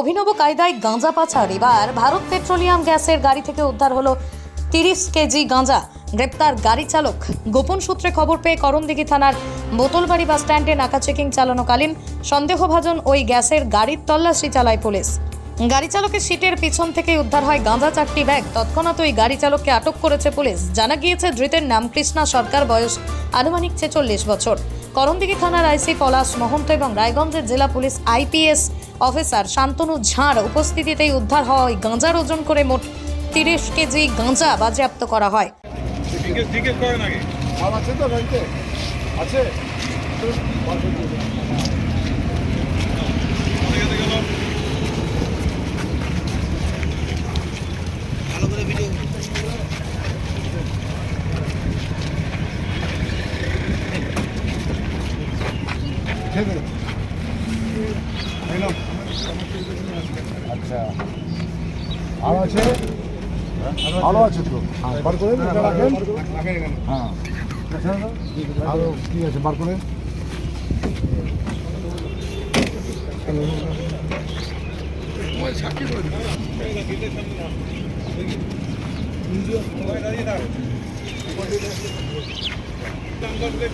অভিনব কায়দায় গাঁজা পাচার। এবার ভারত পেট্রোলিয়াম গ্যাসের গাড়ি থেকে উদ্ধার হলো তিরিশ কেজি গাঁজা। গ্রেপ্তার গাড়ি চালক। গোপন সূত্রে খবর পেয়ে করণদিঘি থানার বোতলবাড়ি বাস স্ট্যান্ডে নাকা চেকিং চালানোকালীন সন্দেহভাজন ওই গ্যাসের গাড়ির তল্লাশি চালায় পুলিশ। গাড়ি চালকের সিটের পিছন থেকে উদ্ধার হয় গাঁজা চারটি ব্যাগ। তৎক্ষণাৎ ওই গাড়ি চালককে আটক করেছে পুলিশ। জানা গিয়েছে, ধৃতের নাম কৃষ্ণা সরকার, বয়স আনুমানিক ছেচল্লিশ বছর। করণদিঘি থানার আইসি পলাশ মহন্ত এবং রায়গঞ্জের জেলা police IPS officer Shantanu Jhar উপস্থিতিতেই উদ্ধার হওয়া ওই গাঁজার ওজন করে মোট তিরিশ কেজি গাঁজা বাজেয়াপ্ত করা হয়। আছে তো আছে। আচ্ছা। আরও আছে? আরও আছে তো। হ্যাঁ, বার করে রাখেন। হ্যাঁ। আচ্ছা, আরও কি আছে বার করে? দাঁড়িয়ে থাক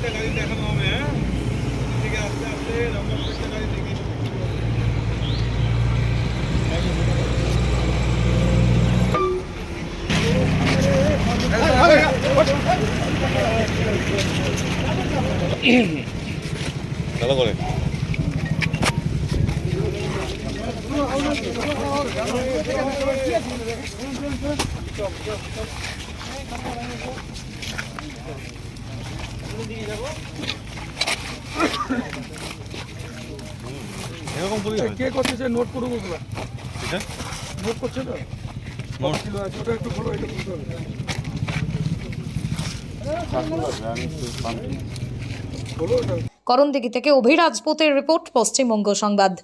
গাড়ি দেখানো হবে হ্যাঁ? ঠিক আছে আস্তে আস্তে নাম্বার প্লেটটা গাড়ি দেখিয়ে দেবে। ভালো করে এরকম বলি হয় কে যে নোট করব ওগুলা? এটা? নোট করছে তো? নোট? ছিল আছে ওটা একটু বলো এটা হবে। বলো ওটা করণদিঘি থেকে অভিরাজপুতের রিপোর্ট পশ্চিমবঙ্গ সংবাদ।